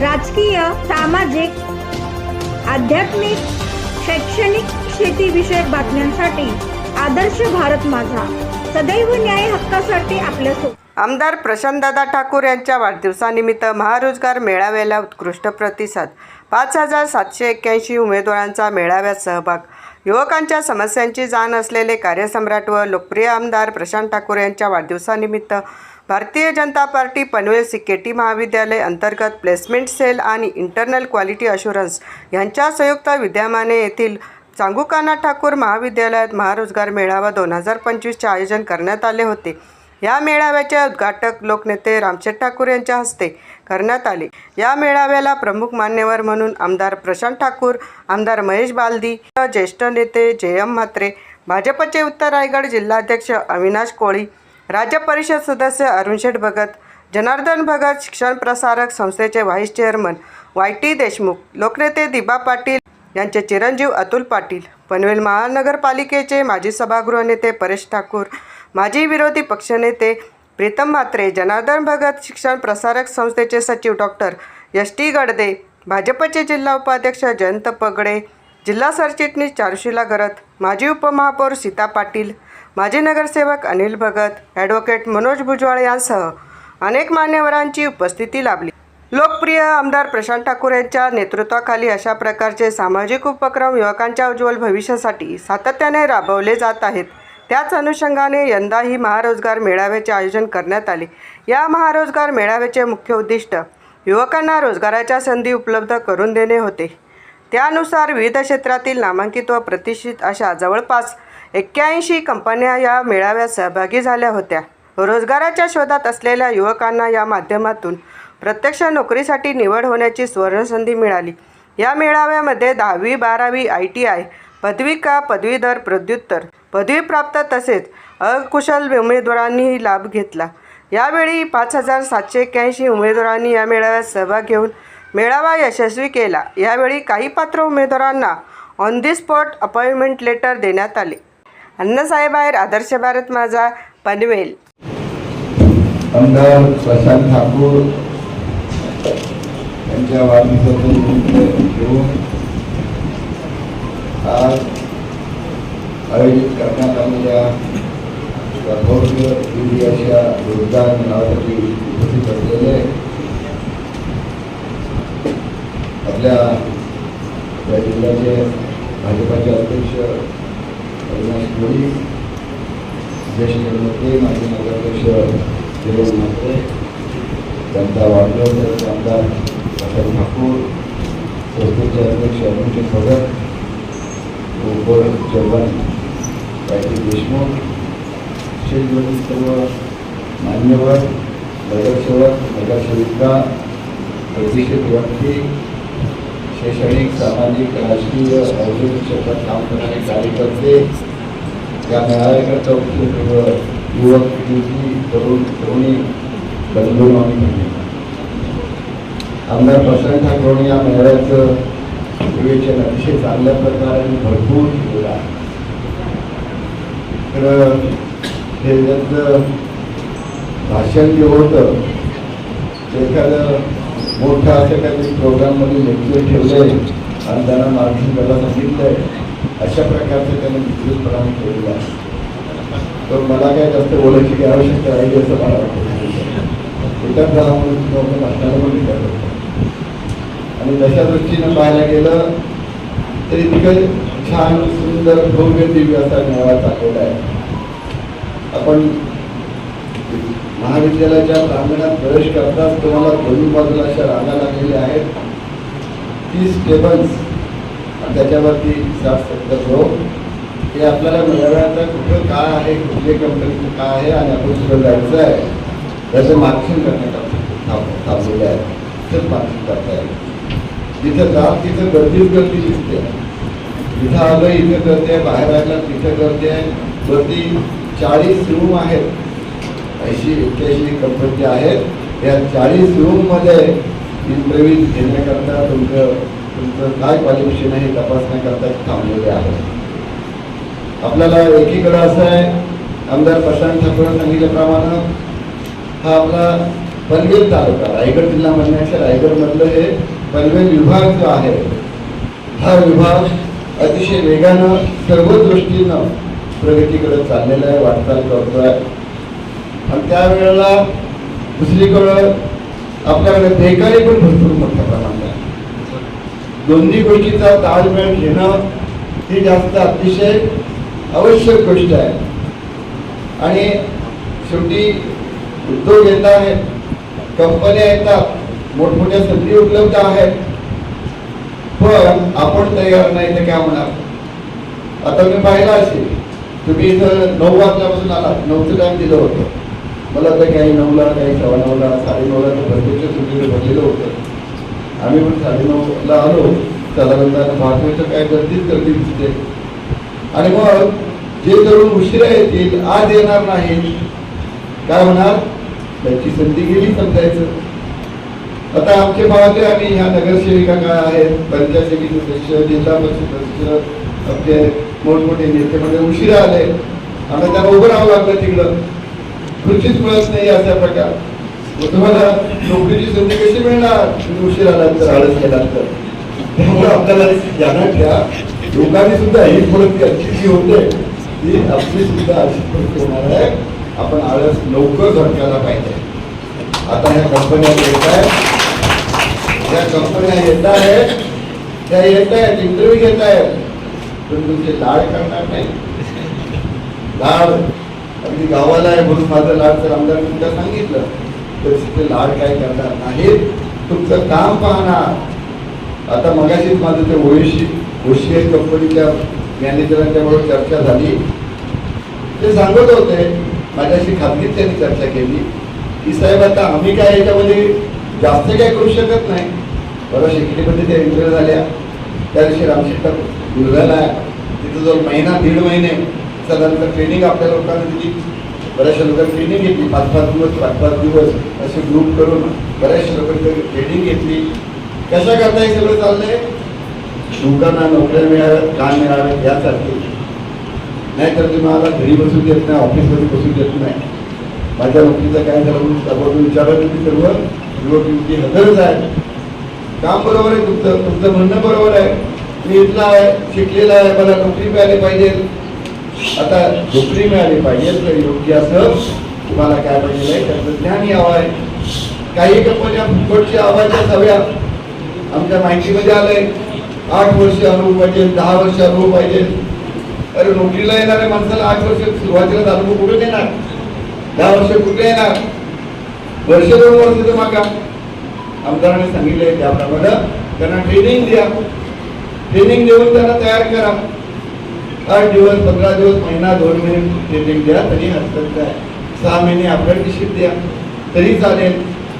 राजकीय सामाजिक आध्यात्मिक शैक्षणिक शेतीविषयक बातम्यांसाठी आदर्श भारत माझा. सदैव न्याय हक्कासाठी आपल्यासोबत आमदार प्रशांतदादा ठाकूर यांच्या वाढदिवसानिमित्त महारोजगार मेळाव्याला उत्कृष्ट प्रतिसाद. पाच हजार सातशे एक्क्याऐंशी उमेदवारांचा मेळाव्यात सहभाग युवकांच्या समस्यांची जाण असलेले कार्यसम्राट व लोकप्रिय आमदार प्रशांत ठाकूर यांच्या वाढदिवसानिमित्त भारतीय जनता पार्टी पनवेल सिकेटी महाविद्यालय अंतर्गत प्लेसमेंट सेल आणि इंटरनल क्वालिटी अशुरन्स यांच्या संयुक्त विद्यमाने येथील चांगुकाना ठाकूर महाविद्यालयात महारोजगार मेळावा दोन हजार पंचवीसचे आयोजन करण्यात आले होते. या मेळाव्याचे उद्घाटक लोकनेते रामशेठ ठाकूर यांच्या हस्ते करण्यात आले. या मेळाव्याला प्रमुख मान्यवर म्हणून आमदार प्रशांत ठाकूर आमदार महेश बालदी ज्येष्ठ नेते जयम म्हात्रे भाजपचे उत्तर रायगड जिल्हाध्यक्ष अविनाश कोळी राज्य परिषद सदस्य अरुणशेठ भगत जनार्दन भगत शिक्षण प्रसारक संस्थेचे vice chairman Y T Deshmukh लोकनेते दिबा पाटील यांचे चिरंजीव अतुल पाटील पनवेल महानगरपालिकेचे माजी सभागृह नेते परेश ठाकूर माजी विरोधी पक्षनेते प्रीतम म्हात्रे जनार्दन भगत शिक्षण प्रसारक संस्थेचे सचिव डॉक्टर यश टी. गडदे भाजपचे जिल्हा उपाध्यक्ष जयंत पगडे जिल्हा सरचिटणीस चारुशिला गरत माजी उपमहापौर सीता पाटील माजी नगरसेवक अनिल भगत ॲडव्होकेट मनोज भुजवाळ यांसह अनेक मान्यवरांची उपस्थिती लाभली. लोकप्रिय आमदार प्रशांत ठाकूर यांच्या नेतृत्वाखाली अशा प्रकारचे सामाजिक उपक्रम युवकांच्या उज्ज्वल भविष्यासाठी सातत्याने राबवले जात आहेत. त्याच अनुषंगाने यंदाही महारोजगार मेळाव्याचे आयोजन करण्यात आले. या महारोजगार मेळाव्याचे मुख्य उद्दिष्ट युवकांना रोजगाराच्या संधी उपलब्ध करून देणे होते. त्यानुसार विविध क्षेत्रातील नामांकित व प्रतिष्ठित अशा जवळपास एक्क्याऐंशी कंपन्या या मेळाव्यात सहभागी झाल्या होत्या. रोजगाराच्या शोधात असलेल्या युवकांना या माध्यमातून प्रत्यक्ष नोकरीसाठी निवड होण्याची सुवर्णसंधी मिळाली. या मेळाव्यामध्ये दहावी बारावी आय टी आय पदविका पदवीधर प्रत्युत्तर पदवीप्राप्त तसेच अकुशल उमेदवारांनीही लाभ घेतला. यावेळी पाच हजार सातशे एक्क्याऐंशी उमेदवारांनी या मेळाव्यात सहभाग घेऊन मेळावा यशस्वी केला. यावेळी काही पात्र उमेदवारांना on the spot appointment letter देण्यात आले. अण्णासाहेबाहेर आदर्श भारत माझा पनवेल. आमदार प्रशांत ठाकूर यांच्या वाढदिवसातून घेऊन आज आयोजित करण्यात आलेल्या भव्य इंडियाच्या अशा रोजगार मेळाव्यासाठी उपस्थित असलेले आपल्या या जिल्ह्याचे भाजपाचे अध्यक्ष अविनाश कोळी ज्येष्ठ नेते माजी नगराध्यक्ष देवेंद्र म्हात्रे त्यांचा वाढदिवस आमदार प्रसाद ठाकूर संस्थेचे अध्यक्ष अरुणजी भगत उप चेअरमन रायजी देशमुख शेतजोडी सर्व मान्यवर नगरसेवक नगरसेविका प्रतिष्ठित व्यक्ती शैक्षणिक सामाजिक राजकीय औद्योगिक क्षेत्रात काम करणारे कार्यकर्ते या मेळाव्याकरता उपस्थित युवक युवती तरुण तरुणी बंधू आणि आमदार प्रशांत ठाकूर या मेळाव्याचं विवेचन अतिशय चांगल्या प्रकारे भरपूर केलेलं आहे खरं हे त्यांचं भाषण जे होतं. ते एखादं मोठ्या असं काहीतरी प्रोग्राममध्ये लेक्चर आहे आणि त्यांना मार्गदर्शन करायला आहे अशा प्रकारचं त्यांनी विस्तृतपणाने केलेलं आहे. तर मला काय जास्त बोलायची काही आवश्यकता राहिली असं मला वाटतं. इतर ग्रहामध्ये भाषणाला पण विचार आणि तशा दृष्टीनं पाहायला गेलं तरी तिकडे छान सुंदर भव्य दिव्य असा मेळावा चाललेला आहे. आपण महाविद्यालयाच्या प्रांगणात प्रवेश करताच तुम्हाला दोन्ही बाजूला अशा रांगा लागलेल्या आहेत. तीस टेबल्स त्याच्यावरती साफ सत्तर लोक हे आपल्याला मिळवण्याचा कुठं काय आहे कुठल्या कंपनीचं काय आहे आणि आपण कुठं जायचं आहे त्याचं मार्किंग करण्यात थांब- थांबलेलं आहे. तर मार्किंग करता येईल जिथं जात तिथं गर्दीच गर्दी दिसते. इथं आलं इथं करते बाहेर आलं तिथं करते. आहे वरती चाळीस रूम आहेत. ऐंशी एक्क्याऐंशी कंपनी आहेत. या चाळीस रूममध्ये इंटरव्ह्यू घेण्याकरता तुमचं तुमचं काय क्वालिफिकेशन आहे तपासण्याकरता थांबलेले आहे आपल्याला एकीकडं असं आहे आमदार प्रशांत ठाकूर सांगितल्याप्रमाणे हा आपला पनवेल तालुका रायगड जिल्हा म्हणण्याच्या रायगडमधलं हे पनवेल विभाग जो आहे हा विभाग अतिशय वेगानं सर्व दृष्टीनं प्रगतीकडे चाललेलं आहे वाटचाल करतोय. आणि त्यावेळेला दुसरीकडं आपल्याकडे बेकारी पण भरपूर मोठ्या प्रमाणात आहे. दोन्ही गोष्टीचा ताळमेळ घेणं ही जास्त अतिशय आवश्यक गोष्ट आहे. आणि शेवटी उद्योग येत आहेत कंपन्या येतात मोठमोठ्या संधी उपलब्ध आहेत. पण आपण तयार नाही तर काय होणार? आता मी पाहिलं असेल तुम्ही इथं नऊ वाजल्यापासून आलात नऊचं टाइम दिलं होतं. मला तर काही नऊला काही सव्वा नऊला साडे नऊला तर भरपूरच्या सुट्टीवर भरलेलं होतं. आम्ही पण साडे नऊला आलो. साधारणतः महात्म्याचं काय गर्दीच गर्दी दिसते. आणि मग जे तरुण उशिरा येतील आज येणार नाही काय होणार? त्याची संधी गेली समजायचं. आता आमचे पाहते आम्ही ह्या नगरसेविका काय आहेत? पंचायत समिती सदस्य जिल्हा परिषद सदस्य आपले मोठमोठे नेते म्हणजे उशिरा आले. आम्ही त्यांना उभं राहावं लागलं तिकडं. खुर्चीच मिळत नाही अशा प्रकार. मग तुम्हाला नोकरीची संधी कशी मिळणार? तुम्ही उशीर आला तर. आळस केला तर. त्यामुळे आपल्याला ध्यानात घ्या लोकांनी सुद्धा ही फरक अशी जी होते ती आपली सुद्धा अशी फरक होणार आहे. आपण आळस लवकर झटकायला पाहिजे. आता ह्या कंपन्या येत आहेत ज्या कंपन्या येत आहेत त्या येत आहेत इंटरव्ह्यू घेत आहेत पण तुमचे लाड करणार नाही लाड. अगदी गावाला आहे म्हणून माझं लाड तर आमदार तुमच्या सांगितलं तर ते लाड काय करणार नाहीत. तुमचं काम पाहणार. आता मगाशीच माझं ते ओएशी ओशियन कंपनीच्या मॅनेजरांच्या बरोबर चर्चा झाली. ते सांगत होते माझ्याशी खाजगीत त्यांनी चर्चा केली. की साहेब आता आम्ही काय याच्यामध्ये जास्त काय करू शकत नाही. बरं शेकडीमध्ये त्या इंटरव्ह्यू झाल्या. त्या दिवशी रामशेट्टा गुजराला आहे तिथं जवळ महिना दीड महिने. साधारणतः ट्रेनिंग आपल्या लोकांना दिली. बऱ्याचशा लोकांनी ट्रेनिंग घेतली. पाच पाच दिवस पाच पाच दिवस असे ग्रुप करून बऱ्याचशा लोकांनी ट्रेनिंग घेतली. कशा करता हे सगळं चाललंय? लोकांना नोकऱ्या मिळाव्यात काम मिळाव्यात यासाठी नाहीतर तुम्हाला घरी बसू देत नाही ऑफिसमध्ये बसू देत नाही. माझ्या नोकरीचं काय झालं म्हणून सर्व विचारलं की सर्व. युवक युवती हजरच आहे काम बरोबर आहे तुमचं तुमचं म्हणणं बरोबर आहे. मी इथला आहे शिकलेला आहे मला नोकरी मिळाली पाहिजे. आता नोकरी मिळाली पाहिजे तर योग्य असं तुम्हाला काय पाहिजे आहे त्याचं ज्ञान यावं आहे. काही कंपन्या फुकटच्या आवाजच्या हव्या. आमच्या माहितीमध्ये आलंय आठ वर्ष अनुभव पाहिजे दहा वर्ष अनुभव पाहिजे. अरे नोकरीला येणाऱ्या माणसाला आठ वर्ष सुरुवातीला अनुभव कुठे येणार? दहा वर्ष कुठे येणार? वर्ष दोन वर्ष तर मागा आमदारांनी सांगितले त्याप्रमाणे त्यांना ट्रेनिंग द्या. ट्रेनिंग देऊन त्यांना तयार करा. आठ दिवस पंधरा दिवस महिना दोन महिने ट्रेनिंग द्या तरी हरकत नाही. सहा महिने अप्रेंटिसशिप द्या. तरी चालेल.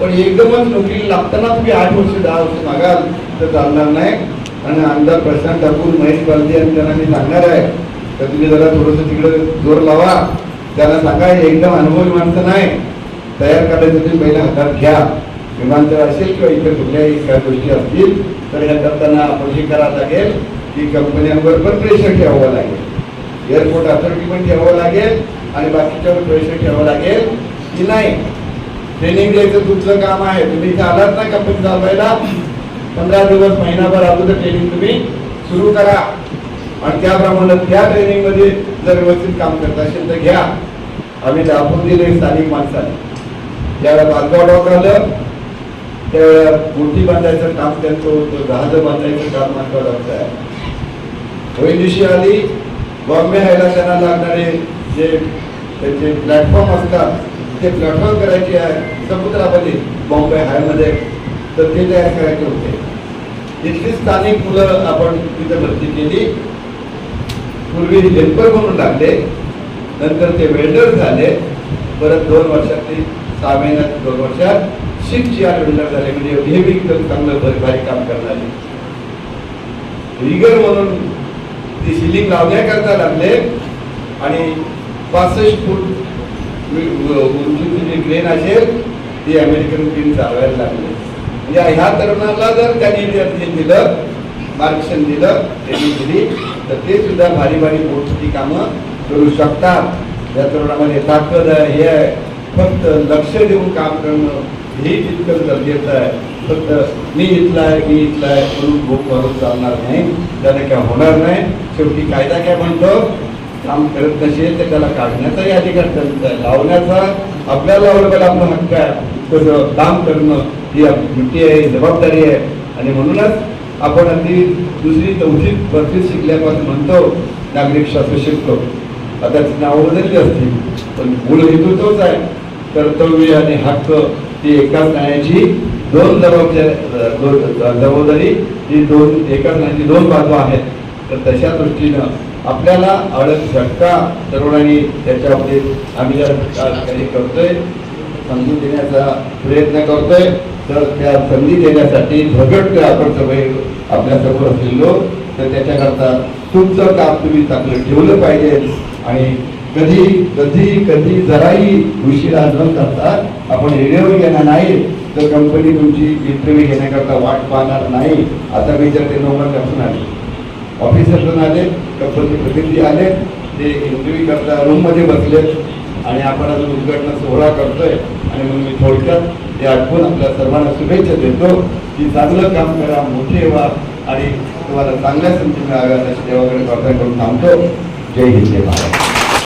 पण एकदमच नोकरी लागताना तुम्ही आठ वर्ष दहा वर्ष मागाल तर चालणार नाही. आणि आमदार प्रशांत ठाकूर महेश बालदी आणि त्यांना मी सांगणार आहे. तर तुम्ही जरा थोडंसं तिकडे जोर लावा. त्यांना सांगा हे एकदम अनुभवी माणसं नाही. तयार करायचं तुम्ही पहिल्या हातात घ्या. विमानतळ असेल किंवा इतर कुठल्याही काय गोष्टी असतील तर ह्या करताना आपण हे करावं लागेल की कंपन्यांवर पण प्रेशर ठेवावं लागेल. एअरपोर्ट अथॉरिटी पण ठेवावं लागेल आणि बाकीच्यावर प्रेशर ठेवावं लागेल की नाही ट्रेनिंग द्यायचं तुमचं काम आहे तुम्ही इथे आलात ना कंपनी चालवायला पंधरा दिवस महिनाभर अगोदर ट्रेनिंग तुम्ही सुरू करा. आणि त्याप्रमाणे त्या ट्रेनिंगमध्ये जर व्यवस्थित काम करत असेल तर घ्या. आम्ही दाखवून दिले स्थानिक माणसाने. त्यावेळेला बांधकाव डॉक आलं. त्यावेळेला मूर्ती बांधायचं काम त्यांचं होतं जहाज बांधायचं काम बांधकाव डॉकचं आहे. होईल दिवशी आली बॉम्बे हायला त्यांना लागणारे जे त्यांचे प्लॅटफॉर्म असतात ते प्लॅटफॉर्म करायचे आहे समुद्रामध्ये बॉम्बे हायमध्ये. तर ते तयार करायचे होते. तिथली स्थानिक मुलं आपण तिथे भरती केली. पूर्वी हेल्पर म्हणून लागले. नंतर ते वेल्डर झाले. परत दोन वर्षात ते सहा महिन्यात दोन वर्षात शिफ्टची आर विंडर झाले. म्हणजे हे बी एकदम चांगलं भरभारी काम करणारे. रिगर म्हणून ती सिलिंग लावण्याकरता लागले. आणि पासष्ट फूट उंचीची जी क्रेन असेल ती अमेरिकन क्रेन चालवायला लागले. म्हणजे ह्या तरुणाला जर त्यांनी जर हे दिलं मार्गदर्शन दिलं त्यांनी दिली तर ते सुद्धा भारी भारी मोठी कामं करू शकतात. या तरुणामध्ये ताकद हे आहे. फक्त लक्ष देऊन काम करणं हे तितकं गरजेचं आहे. फक्त मी इथला आहे मी इथला आहे म्हणून भूक करून चालणार नाही. त्याने काय होणार नाही शेवटी कायदा काय म्हणतो? काम करत नसेल तर त्याला काढण्याचाही अधिकार त्यांचा आहे. लावण्याचा आपल्याला लावलं आपला हक्क आहे. तसं काम करणं ही आपली ड्युटी आहे जबाबदारी आहे. आणि म्हणूनच आपण अगदी दुसरी चौथी पस्तीस शिकल्यापासून म्हणतो नागरिक शास्त्र शिकतो आता त्याची नावं बदलली असतील पण मूळ हेतू तोच आहे. कर्तव्य आणि हक्क ती एकाच न्यायाची दोन जबाबदारी दोन- जबाबदारी ही दोन एकाच न्यायाची दोन बाजू आहेत. तर तशा दृष्टीनं आपल्याला अडक झटका तरुणांनी त्याच्यामध्ये आम्ही जर काही करतोय समजून देण्याचा प्रयत्न करतोय तर त्या संधी देण्यासाठी झगट आपण सगळे आपल्यासमोर असलेलो तर त्याच्याकरता तुमचं काम तुम्ही चांगलं ठेवलं पाहिजे आणि कधी कधी कधी जराही उशिरा न करता आपण रेडिओवर घेणार नाही तर कंपनी तुमची इंटरव्ह्यू घेण्याकरता वाट पाहणार नाही. आता मी जर ते नोकरपासून आले ऑफिसरकडून आले कंपनी प्रतिनिधी आले ते इंटरव्ह्यू करता रूममध्ये बसले आणि आपण अजून उद्घाटन सोहळा करतोय आणि म्हणून मी थोडक्यात ते आठवून आपल्या सर्वांना शुभेच्छा देतो की चांगलं काम करा मोठे व्हा आणि तुम्हाला चांगल्या संधी मिळाव्यात अशी देवाकडे प्रार्थना करून थांबतो. जय हिंद जय महाराज